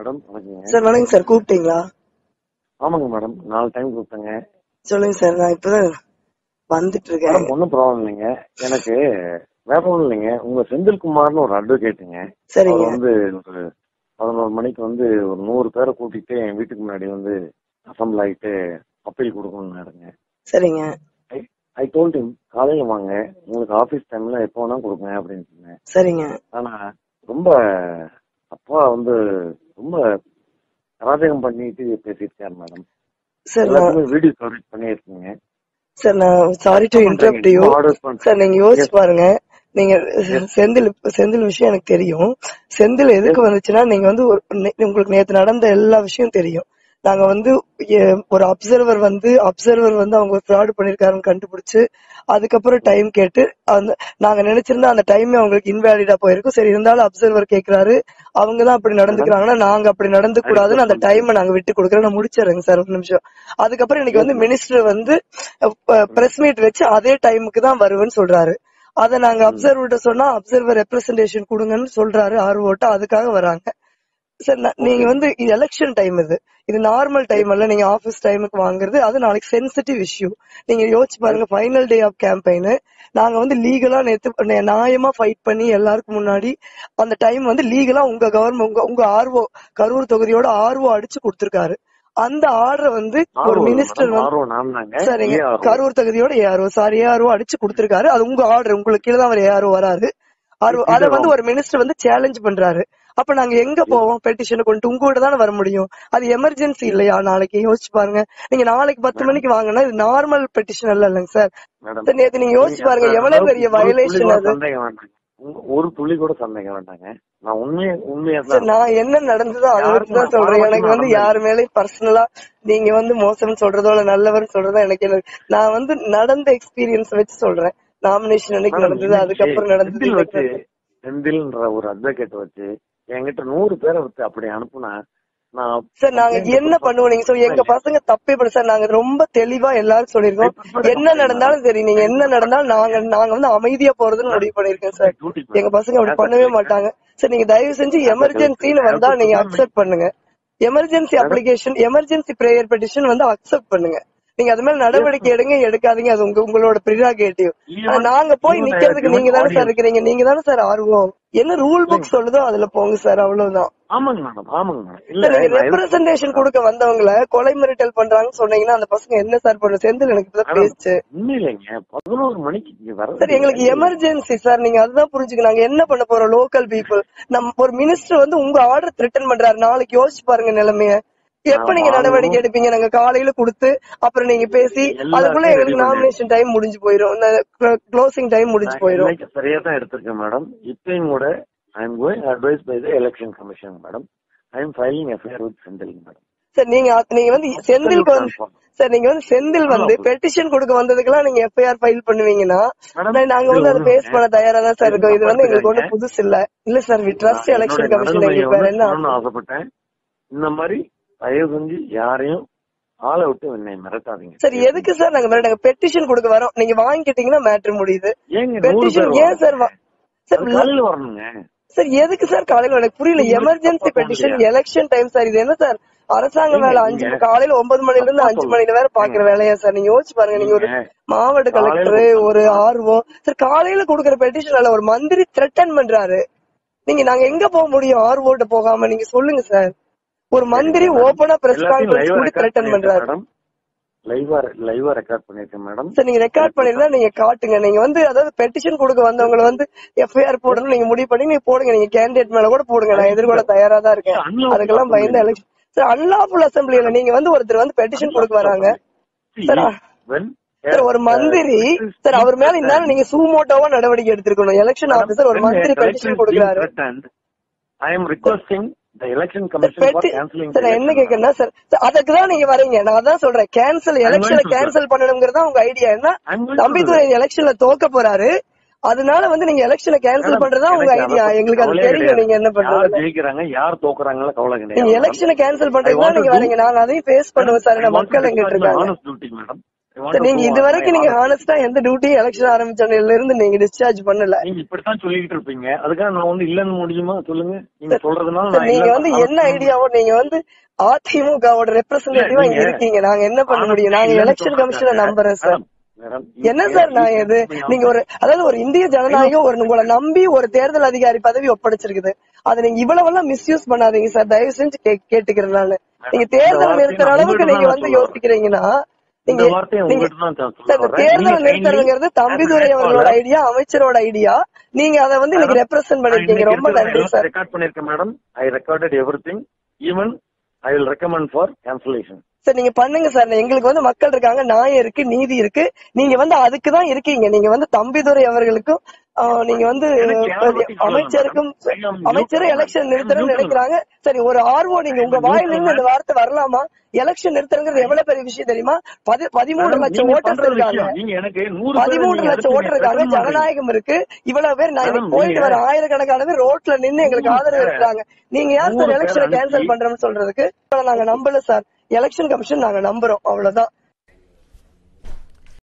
Madam. வணக்கங்க sir வணக்கம் sir. கூப்பிட்டீங்களா? ஆமாங்க மேடம். நாலு டைம் கூப்பிட்டேங்க. சொல்லுங்க சார். நான் இப்பதான் வந்துட்டு இருக்கேன் ஒன்றும் ப்ராப்ளம் இல்லைங்க. எனக்கு வேற ஒன்றும் இல்லைங்க. உங்க செந்தில்குமார்னு ஒரு அட்வொகேட்டுங்க சரிங்க. வந்து ஒரு பதினோரு மணிக்கு வந்து ஒரு நூறு பேரை கூட்டிட்டு என் வீட்டுக்கு முன்னாடி வந்து அசம்பிள் ஆகிட்டு அப்பீல் கொடுக்கணும்னாருங்க சரிங்க. ஐ டோல்ட் him காலையில வாங்க. உங்களுக்கு ஆபீஸ் டைம்ல எப்போ வேணா கொடுங்க அப்படின்னு சொன்னேன். சரிங்க. ஆனா ரொம்ப அப்பா வந்து ரொம்ப அராஜகம் பண்ணிட்டு பேசியிருக்காரு மேடம். சார் நான் எல்லாத்துக்கும் வீடியோ கவரேஜ் பண்ணியிருக்கீங்க. சார் நான் sorry to interrupt you sir நீங்க யோசிச்சு பாருங்க. நீங்க செந்தில் செந்தில் விஷயம் எனக்கு தெரியும். செந்தில் எதுக்கு வந்துச்சுன்னா நீங்க வந்து ஒரு உங்களுக்கு நேத்து நடந்த எல்லா விஷயம் தெரியும். நாங்க வந்து ஒரு அப்சர்வர் வந்து அப்சர்வர் வந்து அவங்க ஃப்ராட் பண்ணிருக்காருன்னு கண்டுபிடிச்சு அதுக்கப்புறம் டைம் கேட்டு அந்த நாங்க நினைச்சிருந்தா அந்த டைமே அவங்களுக்கு இன்வேலிடா போயிருக்கும். சரி இருந்தாலும் அப்சர்வர் கேக்குறாரு. அவங்க தான் அப்படி நடந்துக்கிறாங்கன்னா நாங்க அப்படி நடந்து கூடாதுன்னு அந்த டைமை நாங்க விட்டு கொடுக்குறோம். நான் முடிச்சிடுறேங்க சார் ஒரு நிமிஷம். அதுக்கப்புறம் இன்னைக்கு வந்து மினிஸ்டர் வந்து பிரஸ் மீட் வச்சு அதே டைமுக்கு தான் வருவேன்னு சொல்றாரு. அத நாங்க அப்சர்வர்கிட்ட சொன்னா அப்சர்வர் ரெப்ரசன்டேஷன் கொடுங்கன்னு சொல்றாரு ஆறு ஓட்ட அதுக்காக வராங்க. சார் நீங்க வந்து இது எலெக்ஷன் டைம் இது. இது நார்மல் டைம் அல்ல நீங்க ஆபீஸ் டைமுக்கு வாங்குறது. அது நாளைக்கு சென்சிட்டிவ் இஷ்யூ நீங்க யோசிச்சு பாருங்க ஃபைனல் டே ஆஃப் கேம்பெயின் நாங்க வந்து லீகலா நேத்து நியாயமா ஃபைட் பண்ணி எல்லாருக்கும் முன்னாடி அந்த டைம் வந்து லீகலா உங்க கவர்மெண்ட் உங்க உங்க ஆர்வோ கரூர் தொகுதியோட ஆர்வோ அடிச்சு கொடுத்திருக்காரு. அந்த ஆர்டர் வந்து ஒரு மினிஸ்டர் சரிங்க. கரூர் தகுதியோட ஏஆர்ஓ சார் ஏஆர்ஓ அடிச்சு கொடுத்திருக்காரு. அது உங்க ஆர்டர் உங்களுக்கு கீழே தான் அவர் ஏஆர்ஓ வராரு. அத வந்து ஒரு மினிஸ்டர் வந்து சேலஞ்ச் பண்றாரு. அப்ப நாங்க எங்க போவோம்? பெட்டிஷனை கொண்டு உங்க கூட தானே வர முடியும். அது எமர்ஜென்சி இல்லையா? நாளைக்கு யோசிச்சு பாருங்க. நீங்க நாளைக்கு பத்து மணிக்கு வாங்கினா இது நார்மல் பெட்டிஷன் அல்ல இல்லைங்க சார். நேத்து நீங்க யோசிச்சு பாருங்க எவ்வளவு பெரிய வயலேஷன் அது? ஒரு துளி கூட சந்தேகம் வேண்டாங்க. நான் உண்மையா உண்மையா நான் என்ன நடந்ததோ அதை தான் சொல்றேன். எனக்கு வந்து. யாரு மேலயும் பர்சனலா நீங்க வந்து மோசம்னு சொல்றதோ இல்ல நல்லவர்னு சொல்றதோ எனக்கு இல்லை. நான் வந்து நடந்த எக்ஸ்பீரியன்ஸ் வச்சு சொல்றேன். நாமினேஷன் அன்னைக்கு நடந்தது அதுக்கப்புறம் நடந்தது. செந்தில்ன்ற ஒரு அட்வொகேட் வச்சு என்கிட்ட நூறு பேரை வச்சு அப்படி அனுப்புனா நான் சார் நாங்க என்ன பண்ணுவோம்? நீங்க எங்க பசங்க தப்பே பண்ண சார் நாங்க ரொம்ப தெளிவா எல்லாரும் சொல்லிருக்கோம் என்ன நடந்தாலும் சரி நீங்க என்ன நடந்தாலும் நாங்க நாங்க வந்து அமைதியா போறதுன்னு முடிவு பண்ணிருக்கோம் சார் எங்க பசங்க அப்படி பண்ணவே மாட்டாங்க. சார் நீங்க தயவு செஞ்சு எமர்ஜென்சின்னு வந்தா நீங்க அக்செப்ட் பண்ணுங்க. Emergency application emergency prayer petition வந்து அக்செப்ட் பண்ணுங்க. நீங்க அது மேல நடவடிக்கை எடுங்க எடுக்காதீங்க. அது உங்க உங்களோட பிரிராகேட்டிவ் நாங்க போய் நிக்கிறதுக்கு நீங்க தானே சார் இருக்கிறீங்க. நீங்க தானே சார் ஆர்வம். என்ன ரூல் புக் சொல்லுதோ அதுல போங்க சார் அவ்வளவுதான். ஆமாங்க மேடம் ஆமாங்க மேடம் ரெப்ரசன்டேஷன் கொடுக்க வந்தவங்கள கொலை மிரட்டல் பண்றாங்கன்னு சொன்னீங்கன்னா அந்த பசங்க என்ன சார் பண்ணு செந்தில் எனக்கு இப்பதான் மேடம், பேச்சு. உண்மையிலைங்க பதினோரு மணிக்கு சார் எங்களுக்கு எமர்ஜென்சி சார் நீங்க அதுதான் புரிஞ்சுக்க நாங்க என்ன பண்ண போறோம் லோக்கல் பீப்புள் நம்ம ஒரு மினிஸ்டர் வந்து உங்க ஆர்டர் த்ரிட்டன் பண்றாரு. நாளைக்கு யோசிச்சு பாருங்க நிலைமைய. எப்ப நீங்க நடவடிக்கை எடுப்பீங்க? நாங்க காலையில கொடுத்து அப்புறம் நீங்க பேசி அதுக்குள்ள எங்களுக்கு நாமினேஷன் டைம் முடிஞ்சு போயிரும். க்ளோசிங் டைம் முடிஞ்சு போயிரும். சரியா தான் எடுத்திருக்கேன் மேடம். இப்பயும் கூட I am going advise by the election commission madam. I am filing FIR with Senthil madam. Sir நீங்க நீங்க வந்து செந்திலுக்கு வந்து சார் நீங்க வந்து செந்தில் வந்து பெட்டிஷன் கொடுக்க வந்ததுக்கெல்லாம் நீங்க எஃப்ஐஆர் ஃபைல் பண்ணுவீங்கன்னா நாங்க வந்து அதை பேஸ் பண்ண தயாரா தான் சார் இருக்கோம். இது வந்து எங்களுக்கு ஒன்றும் புதுசு இல்ல. இல்ல sir we trust election commission எங்களுக்கு வேற என்ன ஆசைப்பட்டேன். இந்த மாதிரி தயவு செஞ்சு யாரையும் ஆளை விட்டு என்னை மிரட்டாதீங்க. சார் எதுக்கு சார் நாங்க வேற பெட்டிஷன் கொடுக்க வரோம். நீங்க வாங்கிக்கிட்டீங்கன்னா மேட்ரு முடியுது. பெட்டிஷன் ஏன் சார் சார் காலையில வரணுங்க. சார் எதுக்கு சார் காலையில எனக்கு புரியல emergency petition? Election time sir இது என்ன சார்? அரசாங்க வேலை அஞ்சு நீங்க- காலையில ஒன்பது மணில இருந்து அஞ்சு. மணில வேற பாக்குற வேலையா சார்? நீங்க யோசிச்சு பாருங்க நீங்க ஒரு நீங்க மாவட்ட கலெக்டர் ஒரு ஆர்வோ சார் காலையில கொடுக்கற பெட்டிஷன் ஒரு மந்திரி த்ரெட்டன் பண்றாரு. நீங்க நாங்க எங்க போக முடியும்? ஆர்வோட்ட போகாம நீங்க சொல்லுங்க சார். ஒரு மந்திரி ஓபனா பிரஸ் கான்ஃபரன்ஸ் கூட த்ரெட்டன் பண்றாரு. லைவா லைவா ரெக்கார்ட் பண்ணிருக்கேன் மேடம் சார் நீங்க ரெக்கார்ட் பண்ணிருந்தா நீங்க காட்டுங்க. நீங்க வந்து அதாவது பெட்டிஷன் கொடுக்க வந்தவங்க வந்து எஃப்ஐஆர் போடணும். நீங்க முடிவு பண்ணி நீங்க போடுங்க. நீங்க கேண்டிடேட் மேல கூட போடுங்க. நான் எதிர்கொள்ள தயாரா தான் இருக்கேன். அதுக்கெல்லாம் பயந்து எலெக்ஷன் சார் அன்லாஃபுல் அசம்பிளில நீங்க வந்து ஒருத்தர் வந்து பெட்டிஷன் கொடுக்க வராங்க. சார் ஒரு மந்திரி சார் அவர் மேல இந்நேரம் நீங்க சூமோட்டோவா நடவடிக்கை எடுத்திருக்கணும். எலெக்ஷன் ஆபீசர் ஒரு மந்திரி பெட்டிஷன் கொடுக்குறாரு. ஐ எம் ரிக்வஸ்டிங் நான் என்ன கேக்குறேன்னா சார் அதுக்கு தான் நீங்க வரீங்க. நான் அதான் சொல்றேன். கேன்சல் எலெக்ஷனை கேன்சல் பண்ணணுங்கிறதா உங்க ஐடியா என்ன தம்பிதுரை எலெக்ஷன்ல தோக்க போறாரு. அதனால வந்து நீங்க எலெக்ஷனை கேன்சல் பண்றதா உங்க ஐடியா எங்களுக்கு அது தெரியும் நீங்க என்ன பண்றது ஜெயிக்கிறாங்க யார் தோக்குறாங்களோ கவலை நீங்க கிடையாது. எலெக்ஷனை கேன்சல் பண்றீங்களா நீங்க வரீங்க. நாங்க அதையும் ஃபேஸ் சார் ஏன்னா மக்கள் எங்கிட்ட இருக்காங்க. டியூட்டி நீங்க இது வரைக்கும் நீங்க. ஹானஸ்டா எந்த டியூட்டியும் எலெக்ஷன் ஆரம்பிச்சதுல இருந்து நீங்க டிஸ்சார்ஜ் பண்ணல. நீங்க இப்படித்தான் சொல்லிட்டு இருப்பீங்க. அதுக்காக நான் வந்து இல்லன்னு முடியுமா? சொல்லுங்க. நீங்க சொல்றதுனால நீங்க வந்து என்ன ஐடியாவோ நீங்க வந்து அதிமுகவோட ரெப்ரசன்டேட்டிவா இங்க இருக்கீங்க. நாங்க என்ன பண்ண முடியும்? நாங்க எலெக்ஷன் கமிஷனை நம்புறேன் சார் என்ன சார் நான் இது நீங்க ஒரு அதாவது ஒரு இந்திய ஜனநாயகம் ஒரு உங்களை நம்பி ஒரு தேர்தல் அதிகாரி பதவி ஒப்படைச்சிருக்குது. அதை நீங்க இவ்வளவெல்லாம் மிஸ்யூஸ் பண்ணாதீங்க சார் தயவு செஞ்சு கேட்டுக்கிறேன் நானு. நீங்க தேர்தல் நிறுத்துற அளவுக்கு நீங்க வந்து. யோசிக்கிறீங்கன்னா தேர்தல் நிறுத்துறதுங்கிறது தம்பிதுரை அவர்களோட ஐடியா அமைச்சரோட ஐடியா நீங்க அதை வந்து இன்னைக்கு ரெப்ரசென்ட் பண்ணிருக்கீங்க ரொம்ப நன்றி சார் ரெக்கார்ட் பண்ணிருக்கேன் madam I recorded everything even I will recommend for cancellation sir நீங்க பண்ணுங்க சார் எங்களுக்கு வந்து மக்கள் இருக்காங்க நியாயம் இருக்கு நீதி இருக்கு. நீங்க வந்து அதுக்கு தான் இருக்கீங்க. நீங்க வந்து தம்பிதுரை அவர்களுக்கும் நீங்க வந்து அமைச்சருக்கும் அமைச்சரும். எலெக்ஷன் நிறுத்தணும்னு. நினைக்கிறாங்க. சரி ஒரு ஆர்வோ நீங்க உங்க I am வாயில இருந்து neutral, இந்த வார்த்தை வரலாமா? எலெக்ஷன் நிறுத்தணுங்கிறது எவ்வளவு பெரிய விஷயம் தெரியுமா? பதி பதிமூன்று Madam, லட்சம் பண்ற இருக்காங்க. நீங்க லட்சம் ஓட்டர் இருக்காங்க. ஜனநாயகம் இருக்கு. இவ்வளவு பேர் நான் போயிட்டு வர ஆயிரக்கணக்கான பேர் ரோட்ல நின்னு எங்களுக்கு ஆதரவு இருக்கிறாங்க. நீங்க யார் சார் எலெக்ஷனை கேன்சல் பண்றோம்னு சொல்றதுக்கு? நாங்க நம்பல சார். எலெக்ஷன் கமிஷன் நாங்க நம்புறோம். அவ்வளவுதான்.